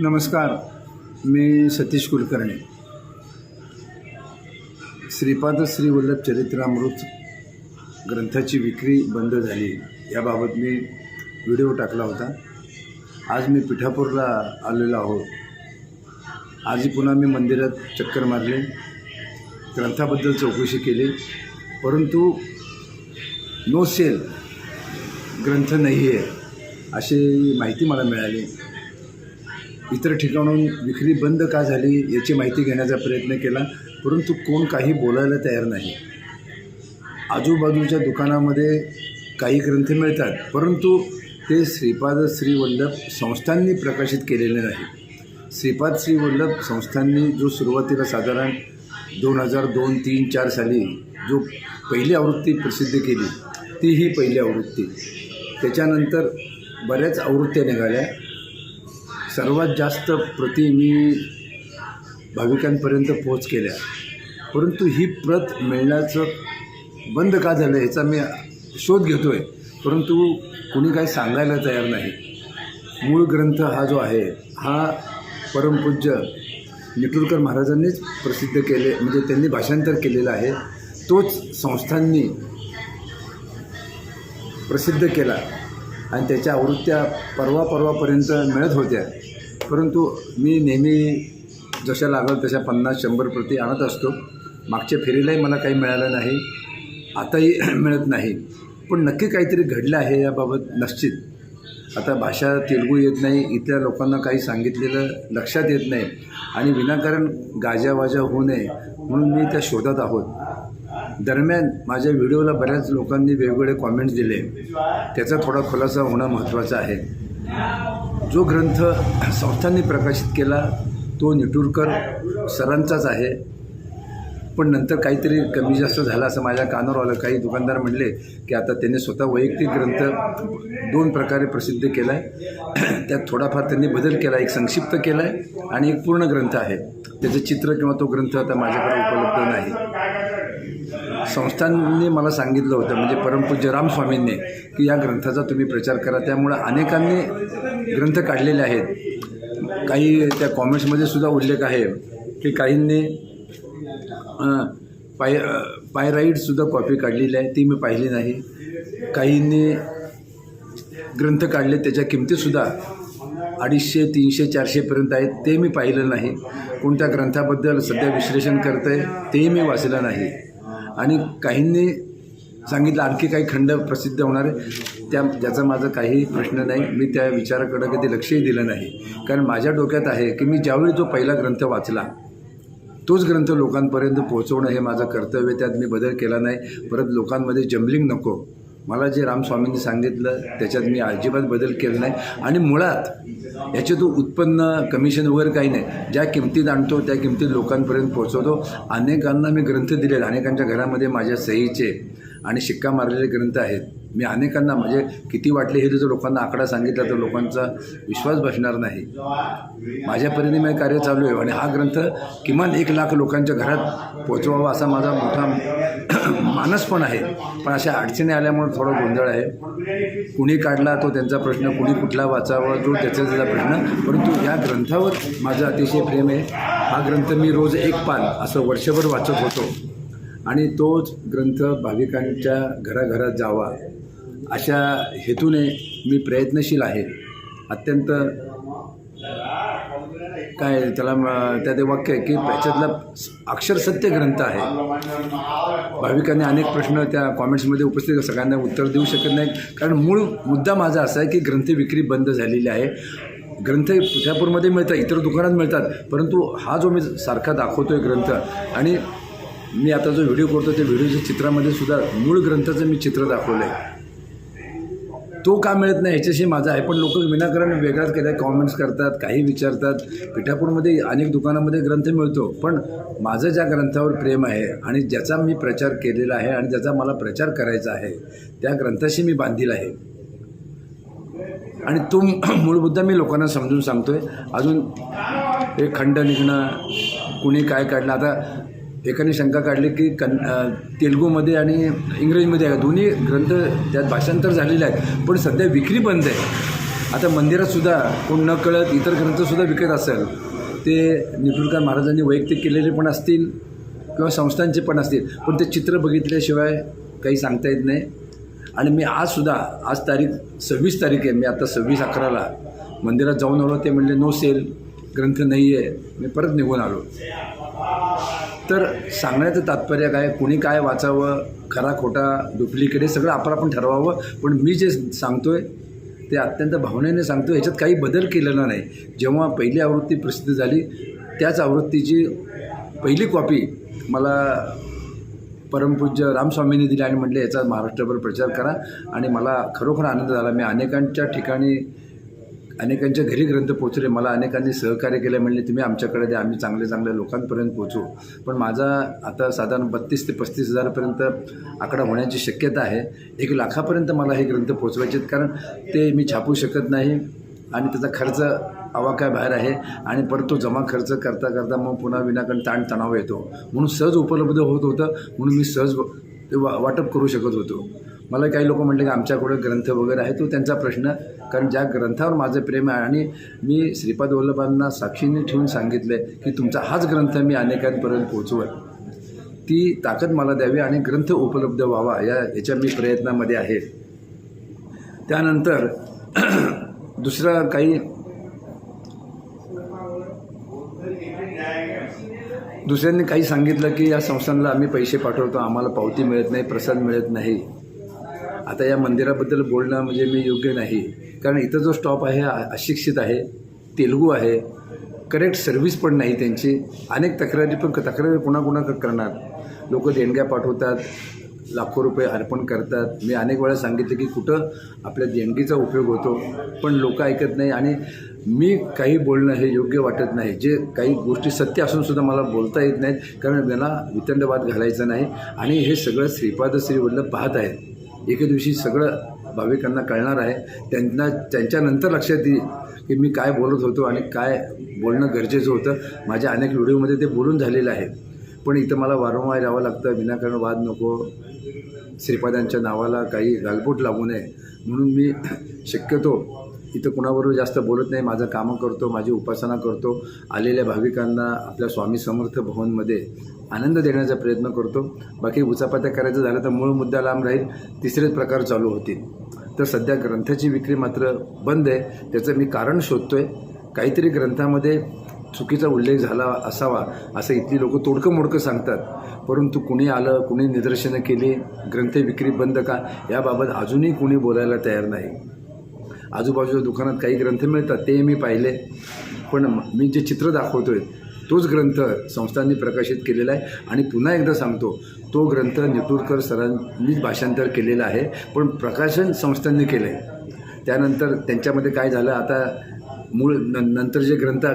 नमस्कार मी सतीश कुलकर्णी. श्रीपाद श्रीवल्लभ चरित्रामृत ग्रंथाची विक्री बंद झाली. याबाबत मी व्हिडिओ टाकला होता. आज मी पिठापूरला आलेलो आहोत. आजही पुन्हा मी मंदिरात चक्कर मारले. ग्रंथाबद्दल चौकशी केली. परंतु नो सेल ग्रंथ नाही आहे अशी माहिती मला मिळाली. इतर ठिकाणून विक्री बंद का झाली याची माहिती घेण्याचा प्रयत्न केला परंतु कोण काही बोलायला तयार नाही. आजूबाजूच्या दुकानामध्ये काही ग्रंथ मिळतात परंतु ते श्रीपाद श्रीवल्लभ संस्थांनी प्रकाशित केलेले नाही. श्रीपाद श्रीवल्लभ संस्थांनी जो सुरुवातीला साधारण दोन हजार दोन तीन चार साली जो पहिली आवृत्ती प्रसिद्ध केली ती ही पहिली आवृत्ती. त्याच्यानंतर बऱ्याच आवृत्त्या निघाल्या. सर्वात जास्त प्रती मी भाविकांपर्यंत पोहोच केल्या. परंतु ही प्रत मिळण्याचं बंद का झालं याचा मी शोध घेतो आहे परंतु कुणी काही सांगायला तयार नाही. मूळ ग्रंथ हा जो आहे हा परमपूज्य निटुरकर महाराजांनीच प्रसिद्ध केले म्हणजे त्यांनी भाषांतर केलेलं आहे. तोच संस्थांनी प्रसिद्ध केला. आणि त्याच्या आवृत्त्या परवा परवापर्यंत मिळत होत्या. परंतु मी नेहमी जशा लागल तशा पन्नास शंभर प्रती आणत असतो. मागच्या फेरीलाही मला काही मिळालं नाही. आताही मिळत नाही. पण नक्की काहीतरी घडलं आहे याबाबत निश्चित. आता भाषा तेलगू येत नाही इथल्या लोकांना काही सांगितलेलं लक्षात येत नाही. आणि विनाकारण गाजावाजा होऊ नये म्हणून मी त्या शोधात आहोत. दरम्यान माझ्या व्हिडिओला बऱ्याच लोकांनी वेगवेगळे कॉमेंट्स दिले. त्याचा थोडा खुलासा होणं महत्त्वाचं आहे. जो ग्रंथ संस्थांनी प्रकाशित केला तो निटूरकर सरांचाच आहे. पण नंतर काहीतरी कमी जास्त झालं असं माझ्या कानावर आलं. काही दुकानदार म्हणले की आता त्यांनी स्वतः वैयक्तिक ग्रंथ दोन प्रकारे प्रसिद्ध केला आहे त्यात थोडाफार त्यांनी बदल केला एक संक्षिप्त केला आहे आणि एक पूर्ण ग्रंथ आहे. त्याचं चित्र किंवा तो ग्रंथ आता माझ्याकडे उपलब्ध नाही. संस्थांनी मला सांगितलं होतं म्हणजे परमपूज्य रामस्वामींनी की या ग्रंथाचा तुम्ही प्रचार करा. त्यामुळं अनेकांनी ग्रंथ काढलेले आहेत. काही त्या कॉमेंट्समध्ये सुद्धा उल्लेख आहे की काहींनी पाय पायराईडसुद्धा कॉपी काढलेली आहे ती मी पाहिली नाही. काहींनी ग्रंथ काढले त्याच्या किमतीसुद्धा अडीचशे तीनशे चारशेपर्यंत आहेत ते मी पाहिलं नाही. कोणत्या ग्रंथाबद्दल सध्या विश्लेषण करतं आहे तेही मी वाचलं नाही. आणि काहींनी सांगितलं आणखी काही खंड प्रसिद्ध होणार आहे. त्या ज्याचा माझा काही प्रश्न नाही. मी त्या विचाराकडं कधी लक्षही दिलं नाही. कारण माझ्या डोक्यात आहे की मी ज्यावेळी तो पहिला ग्रंथ वाचला तोच ग्रंथ लोकांपर्यंत पोहोचवणं हे माझं कर्तव्य त्यात मी बदल केला नाही. परत लोकांमध्ये जम्बलिंग नको. मला जे रामस्वामींनी सांगितलं त्याच्यात मी अजिबात बदल केला नाही. आणि मुळात याच्यातून उत्पन्न कमिशन वगैरे काही नाही. ज्या किमतीत आणतो त्या किमतीत लोकांपर्यंत पोहोचवतो. अनेकांना मी ग्रंथ दिलेले अनेकांच्या घरामध्ये माझ्या सहीचे आणि शिक्का मारलेले ग्रंथ आहेत. मी अनेकांना म्हणजे किती वाटले हे जर लोकांना आकडा सांगितला तर लोकांचा विश्वास बसणार नाही. माझ्या परीने मी कार्य चालू आहे आणि हा ग्रंथ किमान एक लाख लोकांच्या घरात पोचवावा असा माझा मोठा मानस पण आहे. पण अशा अडचणी आल्यामुळे थोडा गोंधळ आहे. कुणी काढला तो त्यांचा प्रश्न कुणी कुठला वाचावा तो त्याचा त्याचा प्रश्न. परंतु या ग्रंथावर माझं अतिशय प्रेम आहे. हा ग्रंथ मी रोज एक पान असं वर्षभर वाचत होतो. आणि तोच ग्रंथ भाविकांच्या घराघरात जावा अशा हेतूने मी प्रयत्नशील आहे. अत्यंत काय त्याला त्या त्यात वाक्य आहे की त्याच्यातला अक्षरसत्य ग्रंथ आहे. भाविकांनी अनेक प्रश्न त्या कॉमेंट्समध्ये उपस्थित सगळ्यांना उत्तर देऊ शकत नाही कारण मूळ मुद्दा माझा असा आहे की ग्रंथ विक्री बंद झालेली आहे. ग्रंथ पुथ्यापूरमध्ये मिळतात इतर दुकानात मिळतात. परंतु हा जो मी सारखा दाखवतो आहे ग्रंथ आणि मी आता जो व्हिडिओ करतो त्या व्हिडिओच्या चित्रामध्ये सुद्धा मूळ ग्रंथाचं मी चित्र दाखवलं आहे तो का मिळत नाही ह्याच्याशी माझा आहे. पण लोक विनाकारण वेगळाच केल्या. कॉमेंट्स करतात काही विचारतात. पिठापूरमध्ये अनेक दुकानामध्ये ग्रंथ मिळतो. पण माझं ज्या ग्रंथावर प्रेम आहे आणि ज्याचा मी प्रचार केलेला आहे आणि ज्याचा मला प्रचार करायचा आहे त्या ग्रंथाशी मी बांधील आहे. आणि तो मूळ मुद्दा मी लोकांना समजून सांगतो आहे अजून एक खंड निघणं कुणी काय काढलं आता एकाने शंका काढली की कन तेलगूमध्ये तेलुगूमध्ये आणि इंग्रजीमध्ये आहे. दोन्ही ग्रंथ त्यात भाषांतर झालेले आहेत. पण सध्या विक्री बंद आहे. आता मंदिरातसुद्धा कोण न कळत इतर ग्रंथसुद्धा विकत असेल. ते निटुरकर महाराजांनी वैयक्तिक केलेले पण असतील किंवा संस्थांचे पण असतील. पण ते चित्र बघितल्याशिवाय काही सांगता येत नाही. आणि मी आजसुद्धा आज तारीख सव्वीस तारीख आहे. मी आता सव्वीस अकराला मंदिरात जाऊन आलो. ते म्हणले नो सेल. ग्रंथ नाही आहे मी परत निघून आलो. तर सांगण्याचं तात्पर्य काय? कुणी काय वाचावं? खरा खोटा डुप्लिकेट हे सगळं आपण आपण ठरवावं. पण मी जे सांगतो आहे ते अत्यंत भावनेने सांगतो ह्याच्यात काही बदल केलेला नाही. जेव्हा पहिली आवृत्ती प्रसिद्ध झाली त्याच आवृत्तीची पहिली कॉपी मला परमपूज्य रामस्वामींनी दिली आणि म्हटले याचा महाराष्ट्रभर प्रचार करा. आणि मला खरोखर आनंद झाला. मी अनेकांच्या ठिकाणी अनेकांच्या घरी ग्रंथ पोचले मला अनेकांनी सहकार्य केलं. म्हणले तुम्ही आमच्याकडे द्या. आम्ही चांगले चांगल्या लोकांपर्यंत पोचू पण माझा आता साधारण बत्तीस ते पस्तीस हजारपर्यंत आकडा होण्याची शक्यता आहे. एक लाखापर्यंत मला हे ग्रंथ पोचवायचे आहेत कारण ते मी छापू शकत नाही आणि त्याचा खर्च आवाक्या बाहेर आहे आणि परत तो जमा खर्च करता करता मग पुन्हा विनाकारण ताणतणाव येतो. म्हणून सहज उपलब्ध होत होतं. म्हणून मी सहज व- ते वा वाटप करू शकत होतो. मला काही लोक म्हटले की आमच्याकडे ग्रंथ वगैरे आहे तो त्यांचा प्रश्न. कारण ज्या ग्रंथावर माझं प्रेम आहे आणि मी श्रीपाद वल्लभांना साक्षीने ठेवून सांगितलं आहे की तुमचा हाच ग्रंथ मी अनेकांपर्यंत पोचवत ती ताकद मला द्यावी आणि ग्रंथ उपलब्ध व्हावा या याच्या मी प्रयत्नामध्ये आहे. त्यानंतर दुसरा काही दुसऱ्यांनी काही सांगितलं की या संस्थांना आम्ही पैसे पाठवतो आम्हाला पावती मिळत नाही प्रसाद मिळत नाही. आता या मंदिराबद्दल बोलणं म्हणजे मी योग्य नाही. कारण इथं जो स्टॉप आहे हा अशिक्षित आहे तेलुगू आहे करेक्ट सर्व्हिस पण नाही त्यांची. अनेक तक्रारी पण तक्रारी कुणाकुणा करणार. लोक देणग्या पाठवतात लाखो रुपये अर्पण करतात. मी अनेक वेळा सांगितलं की कुठं आपल्या देणगीचा उपयोग होतो पण लोक ऐकत नाही. आणि मी काही बोलणं हे योग्य वाटत नाही. जे काही गोष्टी सत्य असूनसुद्धा मला बोलता येत नाहीत. कारण मला वितंडवाद घालायचा नाही. आणि हे सगळं श्रीपाद श्रीवल्लभ पाहत आहेत. एके दिवशी सगळं भाविकांना कळणार आहे. त्यांना त्यांच्यानंतर लक्षात येईल की मी काय बोलत होतो आणि काय बोलणं गरजेचं होतं. माझ्या अनेक व्हिडिओमध्ये ते बोलून झालेलं आहे. पण इथं मला वारंवार यावं लागतं विनाकारण वाद नको श्रीपादांच्या नावाला काही गालबोट लागू नये. म्हणून मी शक्यतो इथं कुणाबरोबर जास्त बोलत नाही. माझं कामं करतो माझी उपासना करतो. आलेल्या भाविकांना आपल्या स्वामी समर्थ भवनमध्ये आनंद देण्याचा प्रयत्न करतो. बाकी उचापात्या करायचं झालं तर मूळ मुद्दा लांब राहील. तिसरेच प्रकार चालू होतील. तर सध्या ग्रंथाची विक्री मात्र बंद आहे. त्याचं मी कारण शोधतोय. काहीतरी ग्रंथामध्ये चुकीचा उल्लेख झाला असावा असं इथली लोक तोडकं मोडकं सांगतात. परंतु कुणी आलं कुणी निदर्शनं केली ग्रंथ विक्री बंद का? याबाबत अजूनही कुणी बोलायला तयार नाही. आजूबाजूच्या दुकानात काही ग्रंथ मिळतात ते मी पाहिले. पण मी जे चित्र दाखवतो आहे तोच ग्रंथ संस्थांनी प्रकाशित केलेला आहे. आणि पुन्हा एकदा सांगतो तो ग्रंथ निटूरकर सरांनीच भाषांतर केलेला आहे. पण प्रकाशन संस्थांनी केलं आहे त्यानंतर त्यांच्यामध्ये काय झालं आता मूळ न नंतर जे ग्रंथ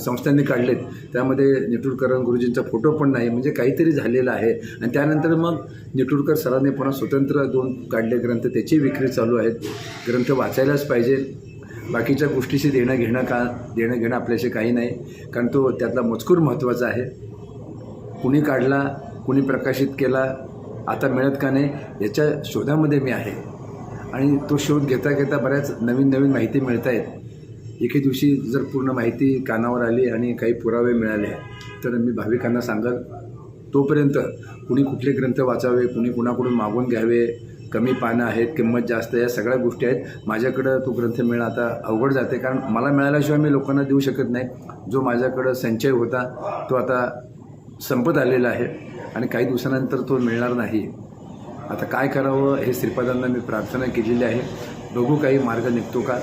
संस्थांनी काढलेत त्यामध्ये नेटुरकर गुरुजींचा फोटो पण नाही म्हणजे काहीतरी झालेलं आहे. आणि त्यानंतर मग नेटुरकर सरांनी पुन्हा स्वतंत्र दोन काढले ग्रंथ त्याची विक्री चालू आहेत. ग्रंथ वाचायलाच पाहिजे. बाकीच्या गोष्टीशी देणं घेणं का देणं घेणं आपल्याशी काही नाही. कारण तो त्यातला मजकूर महत्त्वाचा आहे. कुणी काढला कुणी प्रकाशित केला आता मिळत का नाही याच्या शोधामध्ये मी आहे. आणि तो शोध घेता घेता बऱ्याच नवीन नवीन माहिती मिळत आहेत एके दिवशी जर पूर्ण माहिती कानावर आली आणि काही पुरावे मिळाले तर मी भाविकांना सांगाल तोपर्यंत कुणी कुठले ग्रंथ वाचावे कुणी कुणाकडून मागून घ्यावे कमी पानं आहेत किंमत जास्त या सगळ्या गोष्टी आहेत. माझ्याकडं तो ग्रंथ मिळणं आता अवघड जाते कारण मला मिळाल्याशिवाय मी लोकांना देऊ शकत नाही. जो माझ्याकडं संचय होता तो आता संपत आलेला आहे आणि काही दिवसानंतर तो मिळणार नाही. आता काय करावं हे श्रीपादांना मी प्रार्थना केलेली आहे. बघू काही मार्ग निघतो का?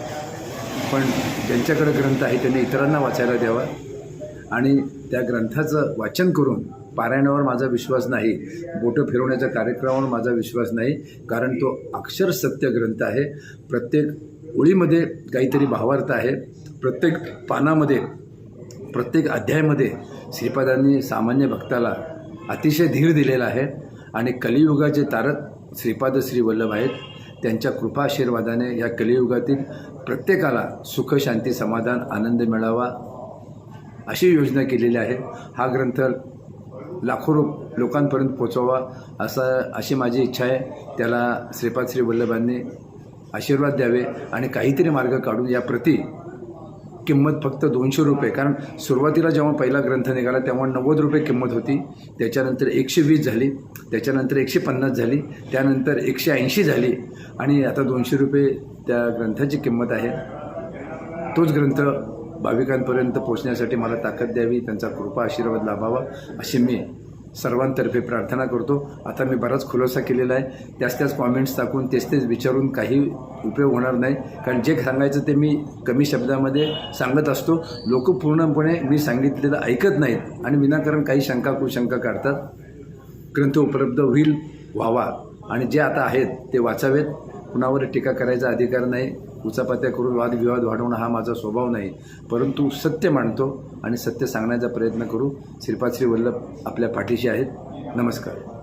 पण ज्यांच्याकडे ग्रंथ आहे त्यांनी इतरांना वाचायला द्यावा. आणि त्या ग्रंथाचं वाचन करून पारायणावर माझा विश्वास नाही बोटं फिरवण्याच्या कार्यक्रमावर माझा विश्वास नाही कारण तो अक्षर सत्य ग्रंथ आहे. प्रत्येक ओळीमध्ये काहीतरी भावार्थ आहे. प्रत्येक पानामध्ये प्रत्येक अध्यायामध्ये श्रीपादांनी सामान्य भक्ताला अतिशय धीर दिलेला आहे. आणि कलियुगाचे तारक श्रीपाद श्री वल्लभ आहेत. त्यांच्या कृपा आशीर्वादाने या कलियुगातील प्रत्येकाला सुख शांती समाधान आनंद मिळावा अशी योजना केलेली आहे. हा ग्रंथ लाखो रो लोकांपर्यंत पोचवावा असा अशी माझी इच्छा आहे. त्याला श्रीपाद श्री वल्लभांनी आशीर्वाद द्यावे आणि काहीतरी मार्ग काढून या प्रती किंमत फक्त दोनशे रुपये. कारण सुरुवातीला जेव्हा पहिला ग्रंथ निघाला तेव्हा नव्वद रुपये किंमत होती. त्याच्यानंतर एकशे वीस झाली. त्याच्यानंतर एकशे पन्नास झाली. त्यानंतर एकशे ऐंशी झाली. आणि आता दोनशे रुपये त्या ग्रंथाची किंमत आहे. तोच ग्रंथ भाविकांपर्यंत पोचण्यासाठी मला ताकद द्यावी. त्यांचा कृपा आशीर्वाद लाभावा अशी मी सर्वांतर्फे प्रार्थना करतो. आता मी बराच खुलासा केलेला आहे. त्याच त्याच कॉमेंट्स टाकून तेच तेच विचारून काही उपयोग होणार नाही. कारण जे सांगायचं ते मी कमी शब्दामध्ये सांगत असतो. लोक पूर्णपणे मी सांगितलेलं ऐकत नाहीत आणि विनाकारण काही शंका कुशंका काढतात. ग्रंथ उपलब्ध होईल व्हावा. आणि जे आता आहेत ते वाचावेत. कुणावर टीका करायचा अधिकार नाही. उचापात्या करून वादविवाद वाढवणं हा माझा स्वभाव नाही. परंतु सत्य मांडतो आणि सत्य सांगण्याचा प्रयत्न करू. श्रीपाद श्री वल्लभ आपल्या पाठीशी आहेत. नमस्कार.